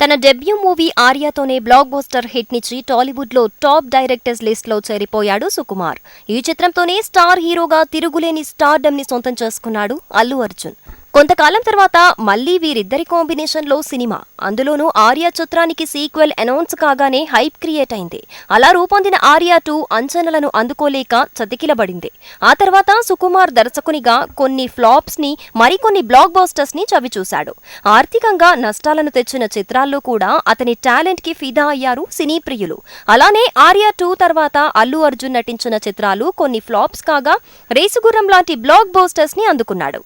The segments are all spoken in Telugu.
తన డెబ్యూ మూవీ ఆర్యాతోనే బ్లాక్ బస్టర్ హిట్ నిచ్చి టాలీవుడ్లో టాప్ డైరెక్టర్స్ లిస్ట్లో చేరిపోయాడు సుకుమార్. ఈ చిత్రంతోనే స్టార్ హీరోగా తిరుగులేని స్టార్డమ్ని సొంతం చేసుకున్నాడు అల్లు అర్జున్. కొంతకాలం తర్వాత మళ్ళీ వీరిద్దరి కాంబినేషన్లో సినిమా. అందులోనూ ఆర్య చిత్రానికి సీక్వెల్ అనౌన్స్ కాగానే హైప్ క్రియేట్ అయింది. అలా రూపొందిన ఆర్య టూ అంచనలను అందుకోలేక చతికిలబడింది. ఆ తర్వాత సుకుమార్ దర్శకునిగా కొన్ని ఫ్లాప్స్ని మరికొన్ని బ్లాక్ బాస్టర్స్ని చవిచూశాడు. ఆర్థికంగా నష్టాలను తెచ్చిన చిత్రాల్లో కూడా అతని టాలెంట్కి ఫిదా అయ్యారు సినీ ప్రియులు. అలానే ఆర్య టూ తర్వాత అల్లు అర్జున్ నటించిన చిత్రాలు కొన్ని ఫ్లాప్స్ కాగా రేసుగుర్రం లాంటి బ్లాక్ బోస్టర్స్ని అందుకున్నాడు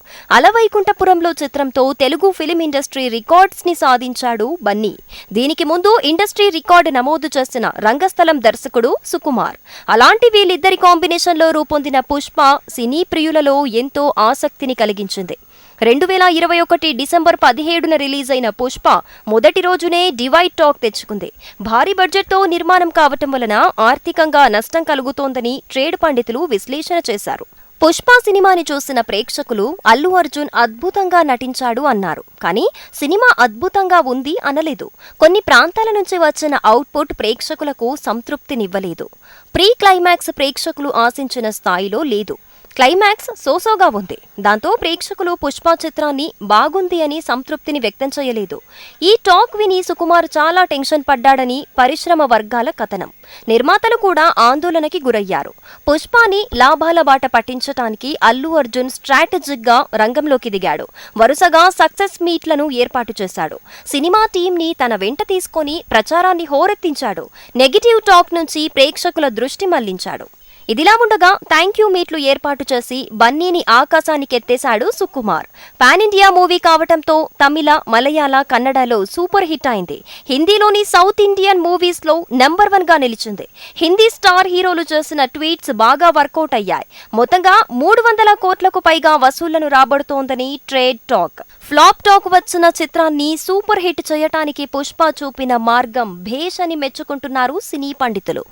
అలవైకుంఠపురంలో చిత్రంతో తెలుగు ఫిలిం ఇండస్ట్రీ రికార్డ్స్ని సాధించాడు బన్నీ. దీనికి ముందు ఇండస్ట్రీ రికార్డు నమోదు చేసిన రంగస్థలం దర్శకుడు సుకుమార్. అలాంటి వీళ్ళిద్దరి కాంబినేషన్లో రూపొందిన పుష్ప సినీ ప్రియులలో ఎంతో ఆసక్తిని కలిగించింది. రెండు వేల ఇరవై ఒకటి డిసెంబర్ పదిహేడున రిలీజ్ అయిన పుష్ప మొదటి రోజునే డివైడ్ టాక్ తెచ్చుకుంది. భారీ బడ్జెట్తో నిర్మాణం కావటం వలన ఆర్థికంగా నష్టం కలుగుతోందని ట్రేడ్ పండితులు విశ్లేషణ చేశారు. పుష్ప సినిమాని చూసిన ప్రేక్షకులు అల్లు అర్జున్ అద్భుతంగా నటించాడు అన్నారు. కానీ సినిమా అద్భుతంగా ఉంది అనలేదు. కొన్ని ప్రాంతాల నుంచి వచ్చిన అవుట్పుట్ ప్రేక్షకులకు సంతృప్తినివ్వలేదు. ప్రీ క్లైమాక్స్ ప్రేక్షకులు ఆశించిన స్థాయిలో లేదు. క్లైమాక్స్ సోసోగా ఉంది. దాంతో ప్రేక్షకులు పుష్ప చిత్రాన్ని బాగుంది అని సంతృప్తిని వ్యక్తం చేయలేదు. ఈ టాక్ విని సుకుమార్ చాలా టెన్షన్ పడ్డాడని పరిశ్రమ వర్గాల కథనం. నిర్మాతలు కూడా ఆందోళనకి గురయ్యారు. పుష్పాని లాభాల బాట పట్టించటానికి అల్లు అర్జున్ స్ట్రాటజిక్గా రంగంలోకి దిగాడు. వరుసగా సక్సెస్ మీట్లను ఏర్పాటు చేశాడు. సినిమా టీంని తన వెంట తీసుకొని ప్రచారాన్ని హోరెత్తించాడు. నెగిటివ్ టాక్ నుంచి ప్రేక్షకుల దృష్టి మళ్ళించాడు. ఇదిలా ఉండగా థ్యాంక్ యూ మీట్లు ఏర్పాటు చేసి బన్నీని ఆకాశానికి ఎత్తేశాడు సుకుమార్. పాన్ ఇండియా మూవీ కావటంతో తమిళ మలయాళ కన్నడలో సూపర్ హిట్ అయింది. హిందీలోని సౌత్ ఇండియన్ మూవీస్లో నెంబర్ వన్గా నిలిచింది. హిందీ స్టార్ హీరోలు చేసిన ట్వీట్స్ బాగా వర్కౌట్ అయ్యాయి. మొత్తంగా మూడు వందల కోట్లకు పైగా వసూళ్ళను రాబడుతోందని ట్రేడ్ టాక్. ఫ్లాప్ టాక్ వచ్చిన చిత్రాన్ని సూపర్ హిట్ చేయటానికి పుష్ప చూపిన మార్గం భేష్ అని మెచ్చుకుంటున్నారు సినీ పండితులు.